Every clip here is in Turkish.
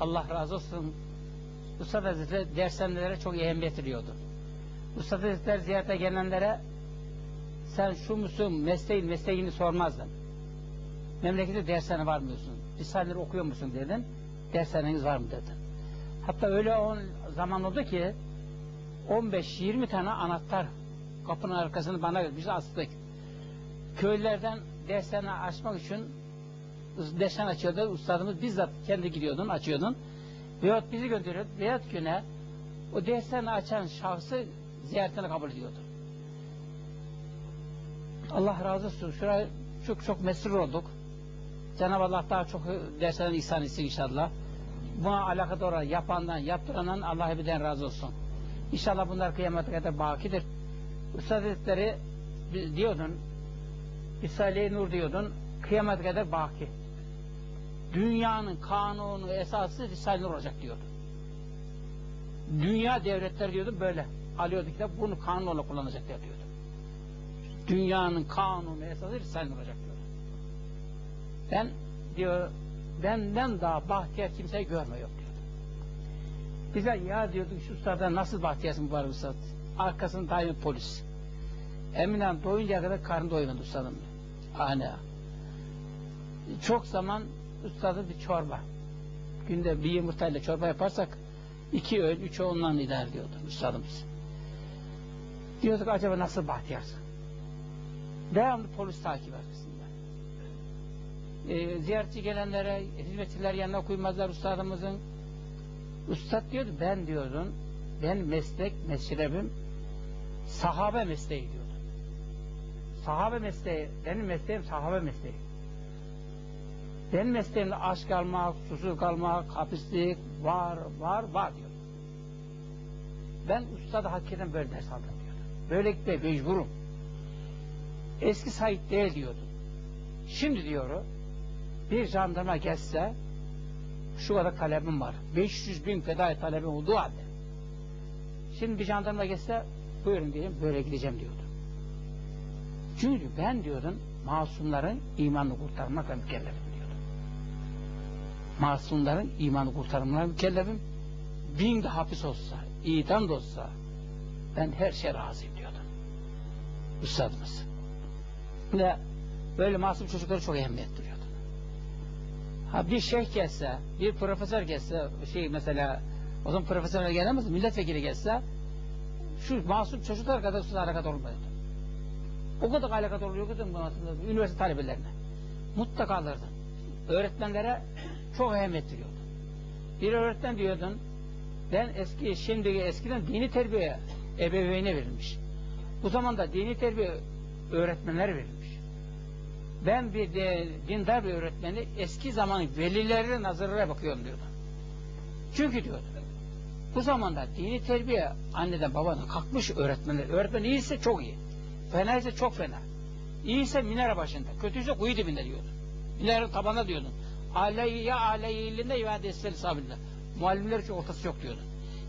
Allah razı olsun. Üstad Hazretleri dershanelere çok ehemmiyet veriyordu. Üstad Hazretleri ziyarete gelenlere sen şu musun, mesleğin, mesleğini sormazdın. Memlekette dershane var mısın? Risaleleri okuyor musun dedin. Dershaneniz var mı dedin. Hatta öyle on zaman oldu ki 15-20 tane anahtar kapının arkasını bana biz astık. Köylerden dershane açmak için dershane açıyordu. Ustadımız bizzat kendi gidiyordun, açıyordun. Veyahut bizi gönderiyordu. Veyahut güne o dershane açan şahsı ziyaretine kabul ediyordu. Allah razı olsun. Şuraya çok çok mesrur olduk. Cenab-ı Allah daha çok dershane ihsan etsin inşallah. Buna alakadar olan yapandan, yaptırandan Allah ebeden razı olsun. İnşallah bunlar kıyamete kadar bakidir. Üstad diyordun, Risale-i Nur diyordun, kıyamete kadar baki. Dünyanın kanunu, esası Risale-i Nur olacak diyordu. Dünya devletler diyordu böyle. Alıyordu kitap, bunu kanun olarak kullanacaklar diyordu. Dünyanın kanunu, esası Risale-i Nur olacak diyordu. Ben diyor, benden daha bahtiyar kimseyi görmüyor diyor. Bize ya diyorduk şu ustada nasıl bahtiyarsın var ustad? Arkasında daimi polis. Eminen doyuncaya kadar karnı doymadı ustadım. Hani. Çok zaman ustadı bir çorba. Günde bir yumurtayla çorba yaparsak iki öğün, üç ondan idare ediyordu ustadımız. Diyorduk acaba nasıl bahtiyarsın? Devamlı polis takip arkasında. Ee, ziyaretçi gelenlere, hizmetçiler yanına koymazlar ustadımızın. Ustad diyordu ben diyordun ben meslek meşrebim sahabe mesleği diyordu. Sahabe mesleği benim mesleğim sahabe mesleği. Mesleğimde aç kalmak, susuz kalmak, hapislik var, var, var diyor. Ben ustada hakikaten böyle ders aldım diyordu. Böyle gitmeye mecburum. Eski Said değil diyordu. Şimdi diyor bir jandarma gelse şu kadar talebim var. 500 bin fedai talebim olduğu halde. Şimdi bir jandarma geçse buyurun diyeyim böyle gideceğim diyordu. Çünkü ben diyordum masumların imanını kurtarmakla mükellefim. Masumların imanı kurtarmakla mükellefim. Bin de hapis olsa, idam da olsa ben her şeye razıyım diyordu. Üstadımız. Ve böyle masum çocuklara çok ehemmiyet duruyordu. Ha bir şeyh gelse, bir profesör gelse, şey mesela o zaman profesör gelemez, milletvekili gelse şu masum çocuklar kadar size alakadar olmuyordu. O kadar alakadar oluyor ki üniversite talebelerine. Mutlaka alırdı. Öğretmenlere çok ehemmiyet veriyordu. Bir öğretmen diyordun, ben eski, şimdi eskiden dini terbiye ebeveyne verilmiş. Bu zamanda dini terbiye öğretmenler verilmiş. Ben bir de, dindar bir öğretmeni eski zamanın velilerine nazarlara bakıyorum diyordu. Çünkü diyordu bu zamanda dini terbiye anneden babadan kalkmış öğretmenler. Öğretmen iyiyse çok iyi. Fena ise çok fena. İyiyse minare başında. Kötüyse kuyu dibinde diyordu. Minare tabana diyordun. Aleyhi ya aleyhiliğinde ya destel sabirle. Muallimler için ortası yok diyordu.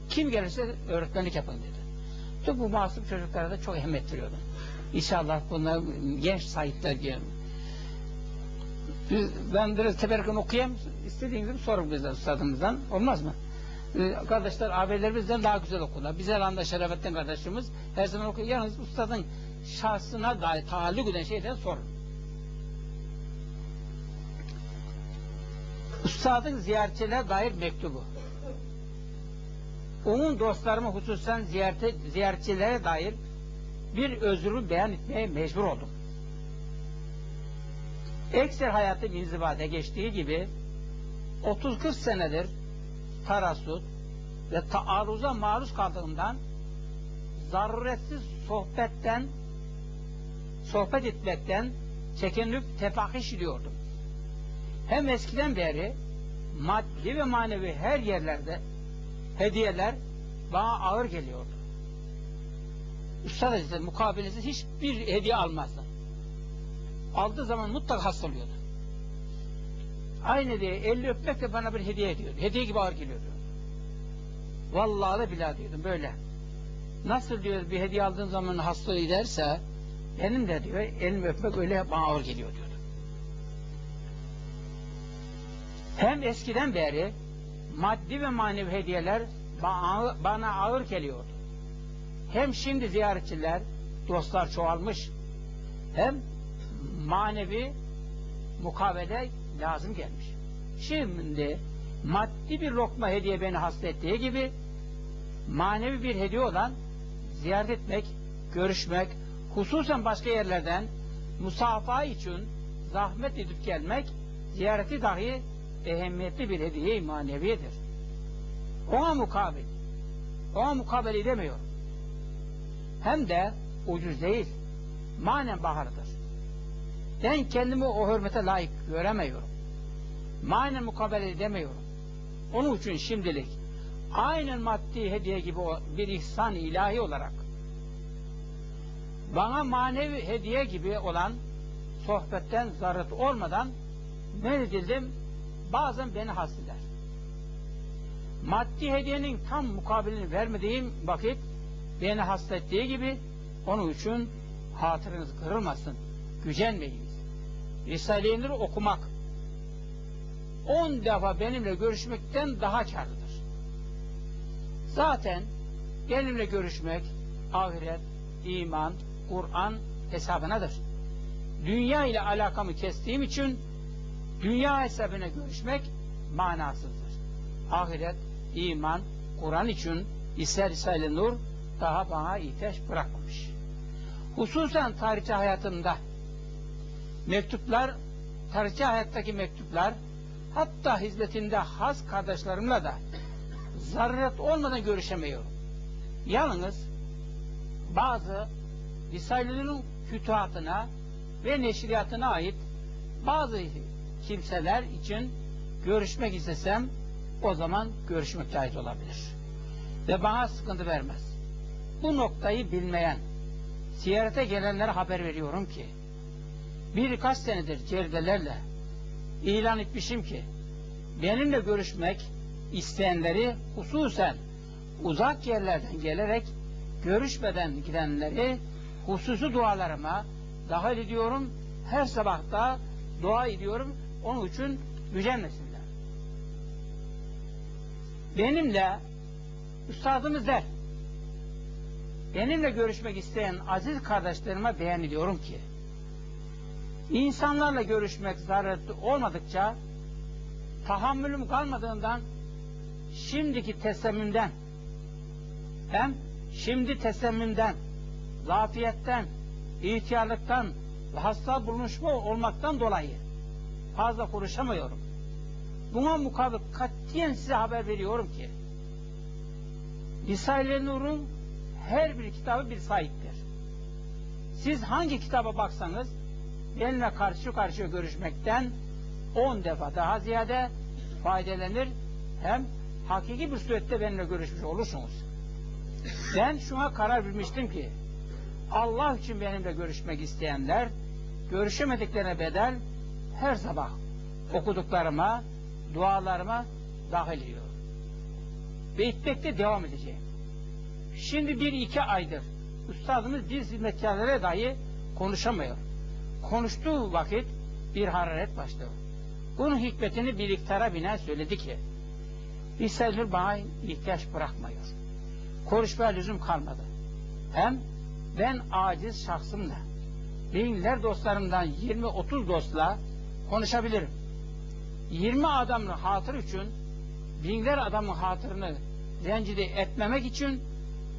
Kim gelirse öğretmenlik yapın dedi. İşte bu masum çocuklara da çok ehemmiyet veriyordu. İnşallah bunlar genç sahipler diyelim. Ben biraz teberrükün okuyayım. İstediğiniz gibi sorun bizden ustadımızdan. Olmaz mı? Ee, kardeşler, abilerimizden daha güzel okurlar. Bize Randa Şerefettin kardeşimiz her zaman okuyor. Yalnız ustadın şahsına dair taalluk eden şeyden sorun. Ustadın ziyaretçilere dair mektubu. Onun dostlarıma hususen ziyarete, ziyaretçilere dair bir özrü beyan etmeye mecbur oldum. Ekser hayatım inzivada geçtiği gibi 30-40 senedir tarasut ve taarruza maruz kaldığımdan zaruretsiz sohbetten sohbet etmekten çekinip tefahiş ediyordum. Hem eskiden beri maddi ve manevi her yerlerde hediyeler bana ağır geliyordu. Üstad Hazretleri mukabelesiz hiçbir hediye almazdı. Aldığı zaman mutlaka hasta oluyordu. Aynı diye elini öpmek de bana bir hediye ediyor. Hediye gibi ağır geliyordu. Vallahi billahi diyordum böyle. Nasıl diyor bir hediye aldığın zaman hasta ederse benim de diyor elimi öpmek öyle bana ağır geliyor diyordu. Hem eskiden beri maddi ve manevi hediyeler ba- bana ağır geliyordu. Hem şimdi ziyaretçiler, dostlar çoğalmış, hem manevi mukavele lazım gelmiş. Şimdi maddi bir lokma hediye beni hasta ettiği gibi manevi bir hediye olan ziyaret etmek, görüşmek, hususen başka yerlerden musafaha için zahmet edip gelmek ziyareti dahi ehemmiyetli bir hediye maneviyedir. Ona mukabil, ona mukabil edemiyor. Hem de ucuz değil, manen baharıdır. Ben kendimi o hürmete layık göremiyorum. Manen mukabele edemiyorum. Onun için şimdilik aynen maddi hediye gibi bir ihsan ilahi olarak bana manevi hediye gibi olan sohbetten zaruret olmadan edildim bazen beni hasteder. Maddi hediyenin tam mukabilini vermediğim vakit beni hasta ettiği gibi onun için hatırınız kırılmasın. Gücenmeyiniz. Risale-i okumak on defa benimle görüşmekten daha karlıdır. Zaten benimle görüşmek ahiret, iman, Kur'an hesabınadır. Dünya ile alakamı kestiğim için dünya hesabına görüşmek manasızdır. Ahiret, iman, Kur'an için ise Risale-i Nur daha bana ihtiyaç bırakmamış. Hususen tarihçi hayatımda mektuplar, tarihçi hayattaki mektuplar hatta hizmetinde has kardeşlerimle de zaruret olmadan görüşemiyorum. Yalnız bazı Risale'nin fütuhatına ve neşriyatına ait bazı kimseler için görüşmek istesem o zaman görüşmek caiz olabilir. Ve bana sıkıntı vermez. Bu noktayı bilmeyen, ziyarete gelenlere haber veriyorum ki birkaç senedir cerdelerle ilan etmişim ki benimle görüşmek isteyenleri hususen uzak yerlerden gelerek görüşmeden gidenleri hususi dualarıma dahil ediyorum. Her sabah da dua ediyorum. Onun için gücenmesinler. Benimle üstadımız der. Benimle görüşmek isteyen aziz kardeşlerime beyan ediyorum ki insanlarla görüşmek zaruretli olmadıkça tahammülüm kalmadığından şimdiki tesemmümden hem şimdi tesemmümden zafiyetten, ihtiyarlıktan ve hasta bulunuşma olmaktan dolayı fazla konuşamıyorum. Buna mukabil katiyen size haber veriyorum ki Risale-i Nur'un her bir kitabı bir sahiptir. Siz hangi kitaba baksanız benimle karşı karşıya görüşmekten on defa daha ziyade faydalanır hem hakiki bir surette benimle görüşmüş olursunuz. Ben şuna karar vermiştim ki Allah için benimle görüşmek isteyenler görüşemediklerine bedel her sabah okuduklarıma, dualarıma dahil ediyor. Ve etmekte devam edeceğim. Şimdi bir iki aydır üstadımız biz hizmetkarlara dahi konuşamıyor. Konuştuğu vakit bir hararet başlıyor. Bunun hikmetini bir iktara binen söyledi ki Risale-i bana ihtiyaç bırakmıyor. Konuşmaya lüzum kalmadı. Hem ben aciz şahsımla binler dostlarımdan 20-30 dostla konuşabilirim. 20 adamın hatır için binler adamın hatırını rencide etmemek için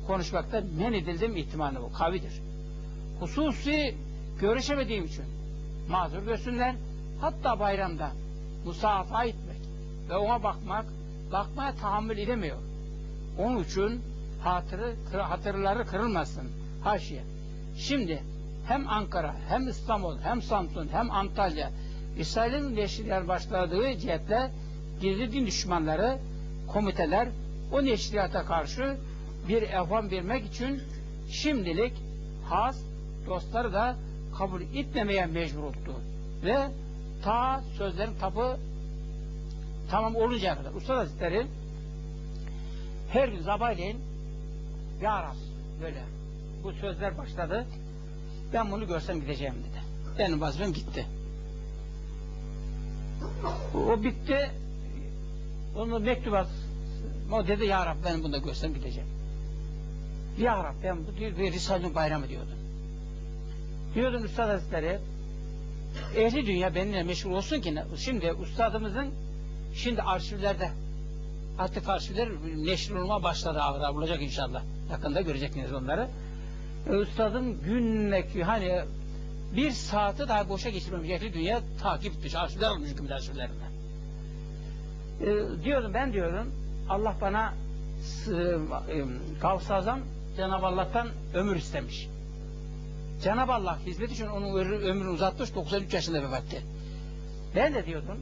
konuşmakta men edildim ihtimali bu kavidir. Hususi görüşemediğim için mazur görsünler hatta bayramda musafa etmek ve ona bakmak bakmaya tahammül edemiyor. Onun için hatırı, hatırları kırılmasın. Haşiye. Şimdi hem Ankara, hem İstanbul, hem Samsun, hem Antalya İsrail'in neşriyat başladığı cihetle gizli din düşmanları, komiteler o neşriyata karşı bir evham vermek için şimdilik has dostları da kabul etmemeye mecbur oldu. Ve ta sözlerin tapı tamam oluncaya kadar Usta Hazretleri her gün sabahleyin ya böyle bu sözler başladı. Ben bunu görsem gideceğim dedi. Benim vazifem gitti. O bitti. Onu mektuba o dedi ya Rabbi ben bunu da görsem gideceğim. Ya Rabbi ben bu diyor bir Risale-i Bayramı diyordum. Diyordum Üstad Hazretleri ehli dünya benimle meşgul olsun ki şimdi ustadımızın şimdi arşivlerde artık arşivler neşr olma başladı ağır olacak inşallah. Yakında göreceksiniz onları. E, Üstadım günlük hani bir saati daha boşa geçirmemiş ehli dünya takip etmiş. Arşivler olmuş hükümet arşivlerinde. E, diyorum ben diyorum Allah bana e, Gavs-ı Azam Cenab-ı Allah'tan ömür istemiş. Cenab-ı Allah hizmet için onun ömrü- ömrünü uzatmış 93 yaşında vefat etti. Ben de diyordum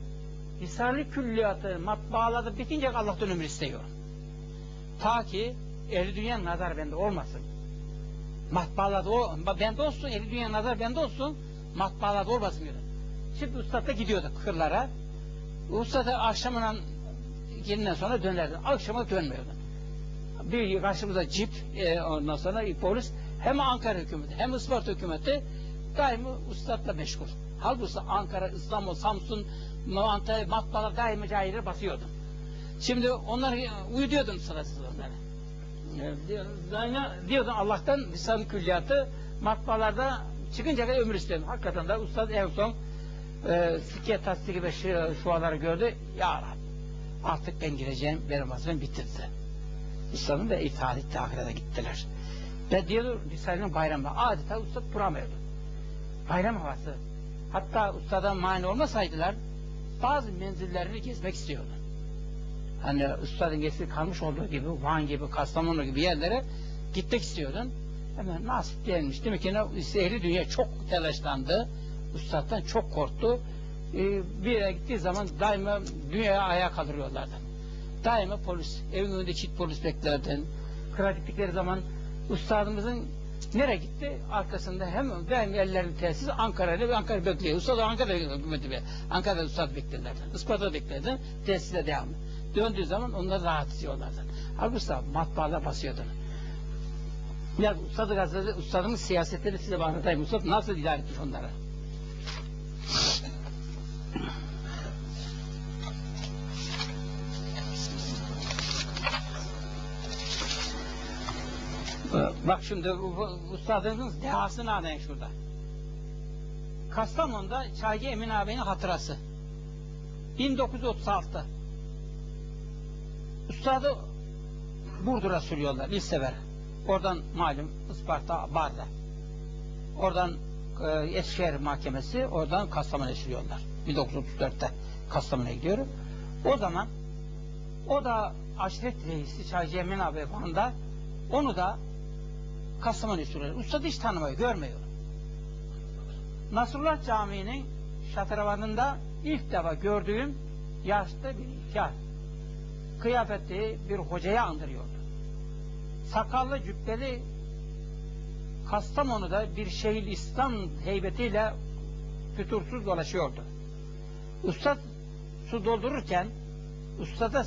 Risale-i Külliyatı matbaaladı bitince Allah'tan ömür istiyorum. Ta ki ehli dünya nazar bende olmasın. Matbaaladı o, bende olsun, ehli dünya nazar bende olsun, matbaaladı olmasın diyordum. Şimdi ustad da gidiyorduk kırlara. Usta da akşamına gelinden sonra dönerdi. Akşama dönmüyordu. Bir karşımıza cip, e, ondan sonra polis hem Ankara hükümeti hem Isparta hükümeti daimi ustadla meşgul. Halbuki Ankara, İstanbul, Samsun, Antalya, matbaalar daimi cahilleri basıyordu. Şimdi onları uyutuyordum sırasız onları. Diyor- daima- Diyordum Allah'tan Risale-i Külliyatı matbaalarda çıkınca kadar ömür istiyorum. Hakikaten de ustad en son e, sikke tasdiki ve şu, şuaları gördü. Ya Rabbi artık ben gireceğim benim vazifem bitirdi. İslam'ın ve itaat etti ahirete gittiler. Ve diyordu Risale'nin bayramı adeta ustad duramıyordu. Bayram havası. Hatta ustadan mani olmasaydılar bazı menzillerini gezmek istiyordu. Hani ustadın gezisi kalmış olduğu gibi Van gibi Kastamonu gibi yerlere gitmek istiyordun. Hemen nasip gelmiş. Demek ki ne- ehli dünya çok telaşlandı. Ustadtan çok korktu. Ee, bir yere gittiği zaman daima dünyaya ayağa kaldırıyorlardı. Daima polis, evin önünde çift polis beklerdin. Kıra gittikleri zaman ustadımızın nereye gitti? Arkasında hem daim ellerini telsiz Ankara'yla ve Ankara bekliyor. Ustad Ankara hükümeti be. Ankara'da ustad beklerlerdi. Isparta beklerdi. Telsizle devamlı. Döndüğü zaman onları rahat ediyorlardı. Halbuki usta matbaada basıyordu. Ya Ustad Gazze'de ustadımın siyasetleri size anlatayım. Ustad nasıl idare etmiş onları? Bak şimdi ustadımızın dehasını anlayın şurada. Kastamonu'da Çaycı Emin ağabeyinin hatırası. 1936. Ustadı Burdur'a sürüyorlar, Lisever. Oradan malum Isparta, Barda. Oradan e, Eskişehir Mahkemesi, oradan Kastamonu'ya sürüyorlar. 1934'te Kastamonu'ya gidiyor. O zaman o da aşiret reisi Çaycı Emin abi Van'da onu da Kastamonu'ya sürüyor. Ustadı hiç tanımıyor, görmüyor. Nasrullah Camii'nin şatravanında ilk defa gördüğüm yaşlı bir ihtiyar. Kıyafetli bir hocaya andırıyordu. Sakallı cübbeli Kastamonu'da bir şehir İslam heybetiyle fütursuz dolaşıyordu. Ustad su doldururken ustada